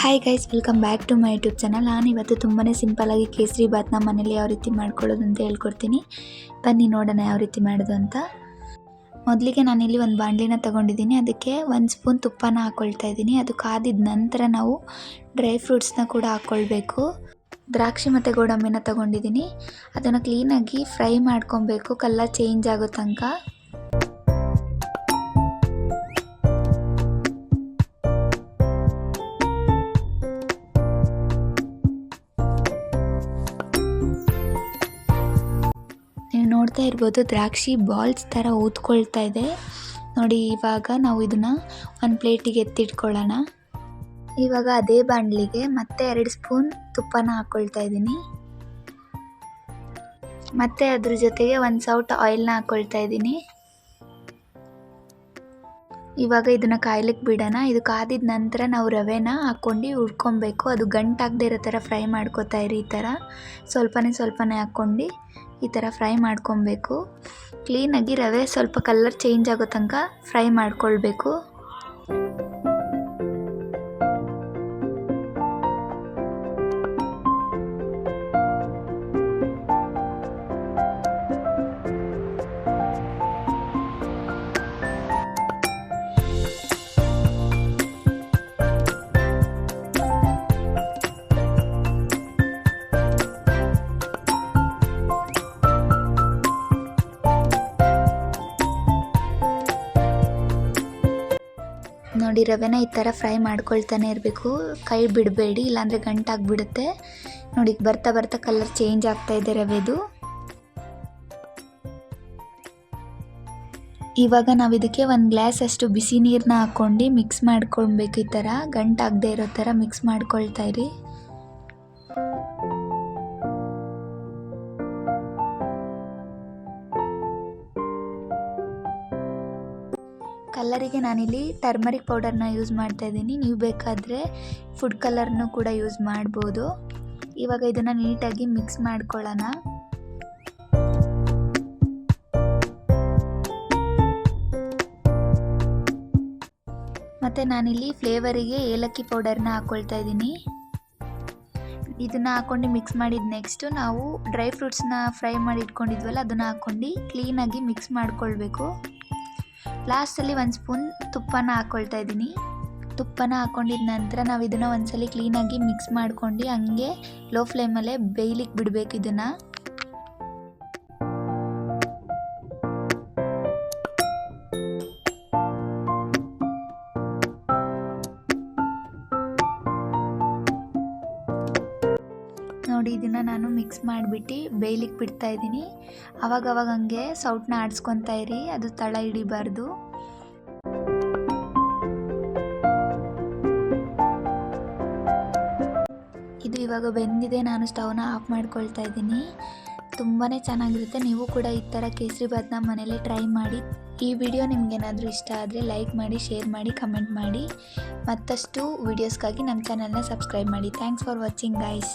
Hi guys welcome back to my YouTube channel ನಾನು ಇವತ್ತು ತುಂಬಾ ಸಿಂಪಲ್ಲಾಗಿ ಕೇಸರಿ ಬಾತ್ನ ಮನೇಲಿ ಯಾವ ರೀತಿ ಮಾಡ್ಕೊಳ್ಳೋದು ಅಂತ ಹೇಳ್ಕೊಡ್ತೀನಿ. ಬನ್ನಿ ನೋಡೋಣ ಯಾವ ರೀತಿ ಮಾಡೋದು ಅಂತ. ಮೊದಲಿಗೆ ನಾನಿಲ್ಲಿ ಒಂದು ಬಾಣಲಿನ ತಗೊಂಡಿದ್ದೀನಿ. ಅದಕ್ಕೆ ಒಂದು ಸ್ಪೂನ್ ತುಪ್ಪನ ಹಾಕ್ಕೊಳ್ತಾ ಇದ್ದೀನಿ. ಅದು ಕಾದಿದ ನಂತರ ನಾವು ಡ್ರೈ ಫ್ರೂಟ್ಸ್ನ ಕೂಡ ಹಾಕ್ಕೊಳ್ಬೇಕು ದ್ರಾಕ್ಷಿ ಮತ್ತು ಗೋಡಂಬಿನ ತಗೊಂಡಿದ್ದೀನಿ. ಅದನ್ನು ಕ್ಲೀನಾಗಿ ಫ್ರೈ ಮಾಡ್ಕೊಬೇಕು. ಕಲರ್ ಚೇಂಜ್ ಆಗೋ ತನಕ. ನೋಡ್ತಾ ಇರ್ಬೋದು, ದ್ರಾಕ್ಷಿ ಬಾಲ್ಸ್ ಥರ ಊದ್ಕೊಳ್ತಾ ಇದೆ. ನೋಡಿ, ಇವಾಗ ನಾವು ಇದನ್ನು ಒಂದು ಪ್ಲೇಟಿಗೆ ಎತ್ತಿಟ್ಕೊಳ್ಳೋಣ. ಇವಾಗ ಅದೇ ಬಾಣಲಿಗೆ ಮತ್ತೆ ಎರಡು ಸ್ಪೂನ್ ತುಪ್ಪನ ಹಾಕ್ಕೊಳ್ತಾ ಇದ್ದೀನಿ. ಮತ್ತೆ ಅದ್ರ ಜೊತೆಗೆ ಒಂದು ಸೌಟ್ ಆಯಿಲ್ನ ಹಾಕ್ಕೊಳ್ತಾ ಇದ್ದೀನಿ. ಇವಾಗ ಇದನ್ನು ಕಾಯ್ಲಿಕ್ಕೆ ಬಿಡೋಣ. ಇದು ಕಾದಿದ ನಂತರ ನಾವು ರವೆನ ಹಾಕ್ಕೊಂಡು ಹುರ್ಕೊಬೇಕು. ಅದು ಗಂಟಾಗದೇ ಇರೋ ಥರ ಫ್ರೈ ಮಾಡ್ಕೊತಾ ಇರಿ ಈ ಥರ. ಸ್ವಲ್ಪನೇ ಸ್ವಲ್ಪನೇ ಹಾಕ್ಕೊಂಡು ಈ ಥರ ಫ್ರೈ ಮಾಡ್ಕೊಬೇಕು. ಕ್ಲೀನಾಗಿ ರವೆ ಸ್ವಲ್ಪ ಕಲರ್ ಚೇಂಜ್ ಆಗೋ ತನಕ ಫ್ರೈ ಮಾಡ್ಕೊಳ್ಬೇಕು. ನೋಡಿ ರವೆನ ಈ ಥರ ಫ್ರೈ ಮಾಡ್ಕೊಳ್ತಾನೆ ಇರಬೇಕು. ಕೈ ಬಿಡಬೇಡಿ, ಇಲ್ಲಾಂದರೆ ಗಂಟಾಗ್ಬಿಡುತ್ತೆ. ನೋಡಿ ಬರ್ತಾ ಬರ್ತಾ ಕಲರ್ ಚೇಂಜ್ ಆಗ್ತಾ ಇದೆ ರವೆದು. ಇವಾಗ ನಾವು ಇದಕ್ಕೆ ಒಂದು ಗ್ಲಾಸ್ ಅಷ್ಟು ಬಿಸಿ ನೀರನ್ನ ಹಾಕ್ಕೊಂಡು ಮಿಕ್ಸ್ ಮಾಡ್ಕೊಳ್ಬೇಕು ಈ ಥರ. ಗಂಟಾಗದೇ ಇರೋ ಥರ ಮಿಕ್ಸ್ ಮಾಡ್ಕೊಳ್ತಾ ಇರಿ. ಕಲ್ಲರಿಗೆ ನಾನಿಲ್ಲಿ ಟರ್ಮರಿಕ್ ಪೌಡರ್ನ ಯೂಸ್ ಮಾಡ್ತಾ ಇದ್ದೀನಿ. ನೀವು ಬೇಕಾದರೆ ಫುಡ್ ಕಲರ್ನು ಕೂಡ ಯೂಸ್ ಮಾಡ್ಬೋದು. ಇವಾಗ ಇದನ್ನು ನೀಟಾಗಿ ಮಿಕ್ಸ್ ಮಾಡ್ಕೊಳ್ಳೋಣ. ಮತ್ತು ನಾನಿಲ್ಲಿ ಫ್ಲೇವರಿಗೆ ಏಲಕ್ಕಿ ಪೌಡರ್ನ ಹಾಕ್ಕೊಳ್ತಾ ಇದ್ದೀನಿ. ಇದನ್ನು ಹಾಕ್ಕೊಂಡು ಮಿಕ್ಸ್ ಮಾಡಿದ ನೆಕ್ಸ್ಟು ನಾವು ಡ್ರೈ ಫ್ರೂಟ್ಸ್ನ ಫ್ರೈ ಮಾಡಿ ಇಟ್ಕೊಂಡಿದ್ವಲ್ಲ ಅದನ್ನು ಹಾಕ್ಕೊಂಡು ಕ್ಲೀನಾಗಿ ಮಿಕ್ಸ್ ಮಾಡ್ಕೊಳ್ಬೇಕು. ಲಾಸ್ಟಲ್ಲಿ ಒಂದು ಸ್ಪೂನ್ ತುಪ್ಪನ ಹಾಕ್ಕೊಳ್ತಾ ಇದ್ದೀನಿ. ತುಪ್ಪನ ಹಾಕ್ಕೊಂಡಿದ ನಂತರ ನಾವು ಇದನ್ನು ಒಂದ್ಸಲಿ ಕ್ಲೀನಾಗಿ ಮಿಕ್ಸ್ ಮಾಡ್ಕೊಂಡು ಹಂಗೆ ಲೋ ಫ್ಲೇಮಲ್ಲೇ ಬೇಯ್ಲಿಕ್ಕೆ ಬಿಡಬೇಕು ಇದನ್ನು. ನೋಡಿ ಇದನ್ನು ನಾನು ಮಿಕ್ಸ್ ಮಾಡಿಬಿಟ್ಟು ಬೇಯ್ಲಿಕ್ಕೆ ಬಿಡ್ತಾ ಇದ್ದೀನಿ. ಅವಾಗವಾಗ ಹಂಗೆ ಸೌಟ್ನ ಆಡಿಸ್ಕೊತಾ ಇರಿ, ಅದು ತಳ ಹಿಡಿಬಾರ್ದು. ಇದು ಇವಾಗ ಬೆಂದಿದೆ, ನಾನು ಸ್ಟವ್ನ ಆಫ್ ಮಾಡ್ಕೊಳ್ತಾ ಇದ್ದೀನಿ. ತುಂಬಾ ಚೆನ್ನಾಗಿರುತ್ತೆ, ನೀವು ಕೂಡ ಈ ಥರ ಕೇಸರಿ ಭಾತ್ನ ಮನೇಲಿ ಟ್ರೈ ಮಾಡಿ. ಈ ವಿಡಿಯೋ ನಿಮಗೇನಾದರೂ ಇಷ್ಟ ಆದರೆ ಲೈಕ್ ಮಾಡಿ, ಶೇರ್ ಮಾಡಿ, ಕಮೆಂಟ್ ಮಾಡಿ. ಮತ್ತಷ್ಟು ವೀಡಿಯೋಸ್ಗಾಗಿ ನಮ್ಮ ಚಾನಲ್ನ ಸಬ್ಸ್ಕ್ರೈಬ್ ಮಾಡಿ. Thanks for watching guys